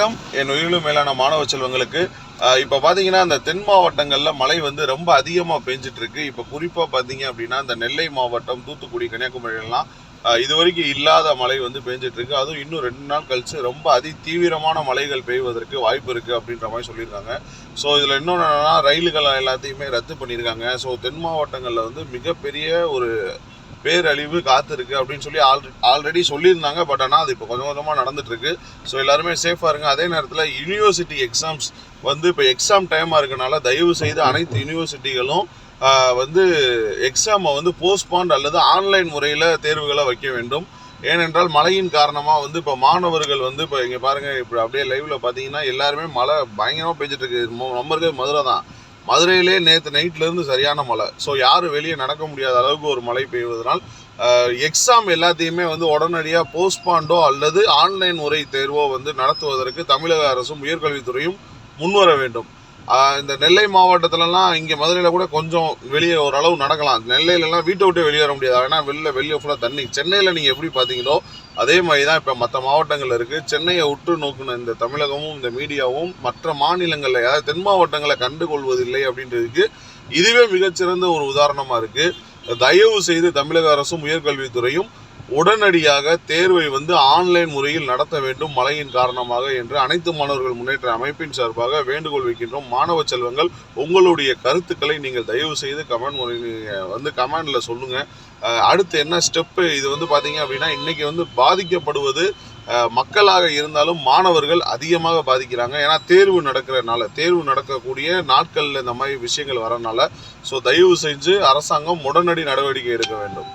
வணக்கம். என் உயிரிலும் மேலான மாணவ செல்வங்களுக்கு இப்போ பார்த்தீங்கன்னா அந்த இந்த தென் மாவட்டங்களில் மழை வந்து ரொம்ப அதிகமாக பெஞ்சிட்டு இருக்கு இப்போ குறிப்பாக பார்த்தீங்க அப்படின்னா இந்த நெல்லை மாவட்டம் தூத்துக்குடி கன்னியாகுமரியெல்லாம் இது வரைக்கும் இல்லாத மழை வந்து பெஞ்சிட்டு இருக்கு அதுவும் இன்னும் ரெண்டு நாள் கழிச்சு ரொம்ப அதி தீவிரமான மழைகள் பெய்வதற்கு வாய்ப்பு இருக்கு அப்படின்ற மாதிரி சொல்லியிருக்காங்க. ஸோ இதில் இன்னொன்று என்னன்னா ரயில்கள் எல்லாத்தையுமே ரத்து பண்ணியிருக்காங்க. ஸோ தென் மாவட்டங்களில் வந்து மிகப்பெரிய ஒரு பேரழிவு காத்திருக்கு அப்படின்னு சொல்லி ஆல் ஆல்ரெடி சொல்லியிருந்தாங்க பட் ஆனால் அது இப்போ கொஞ்சம் கொஞ்சமாக நடந்துட்டு இருக்கு ஸோ எல்லாருமே சேஃபாக இருங்க. அதே நேரத்தில் யூனிவர்சிட்டி எக்ஸாம்ஸ் வந்து இப்போ எக்ஸாம் டைமாக இருக்கனால தயவு செய்து அனைத்து யூனிவர்சிட்டிகளும் வந்து எக்ஸாமை வந்து போஸ்ட்பாண்ட் அல்லது ஆன்லைன் முறையில் தேர்வுகளை வைக்க வேண்டும். ஏனென்றால் மழையின் காரணமாக வந்து இப்போ மாணவர்கள் வந்து இப்போ இங்கே பாருங்கள் இப்போ அப்படியே லைவில் பார்த்தீங்கன்னா எல்லாருமே மழை பயங்கரமாக பெஞ்சிட்ருக்கு நம்ம இருக்கிறது மதுரை தான் மதுரையிலே நேற்று நைட்லேருந்து சரியான மழை. ஸோ யாரும் வெளியே நடக்க முடியாத அளவுக்கு ஒரு மழை பெய்வதனால் எக்ஸாம் எல்லாத்தையுமே வந்து உடனடியாக போஸ்ட்பாண்டோ அல்லது ஆன்லைன் முறை தேர்வோ வந்து நடத்துவதற்கு தமிழக அரசும் உயர்கல்வித்துறையும் முன்வர வேண்டும். இந்த நெல்லை மாவட்டத்திலலாம் இங்கே மதுரையில் கூட கொஞ்சம் வெளியே ஓரளவு நடக்கலாம். நெல்லையிலலாம் வீட்டை விட்டு வெளியே வர முடியாது. ஏன்னா வெளில வெளியே ஃபுல்லாக தண்ணி. சென்னையில் நீங்கள் எப்படி பார்த்தீங்களோ அதே மாதிரி தான் இப்போ மற்ற மாவட்டங்கள் இருக்குது சென்னையை உற்று நோக்கின இந்த தமிழகமும் இந்த மீடியாவும் மற்ற மாநிலங்களில் அதாவது தென் மாவட்டங்களை கண்டுகொள்வதில்லை அப்படின்றதுக்கு இதுவே மிகச்சிறந்த ஒரு உதாரணமாக இருக்குது தயவு செய்து தமிழக அரசும் உயர்கல்வித்துறையும் உடனடியாக தேர்வை வந்து ஆன்லைன் முறையில் நடத்த வேண்டும் மழையின் காரணமாக என்று அனைத்து மாணவர்கள் முன்னேற்ற அமைப்பின் சார்பாக வேண்டுகோள் வைக்கின்றோம் மாணவ செல்வங்கள் உங்களுடைய கருத்துக்களை நீங்கள் தயவு செய்து கமெண்ட் முறை வந்து கமெண்டில் சொல்லுங்க. அடுத்து என்ன ஸ்டெப்பு இது வந்து பார்த்தீங்க அப்படின்னா இன்றைக்கி வந்து பாதிக்கப்படுவது மக்களாக இருந்தாலும் மாணவர்கள் அதிகமாக பாதிக்கிறாங்க. ஏன்னா தேர்வு நடக்கிறனால தேர்வு நடக்கக்கூடிய நாட்களில் இந்த மாதிரி விஷயங்கள் வரனால ஸோ தயவு செஞ்சு அரசாங்கம் உடனடி நடவடிக்கை எடுக்க வேண்டும்.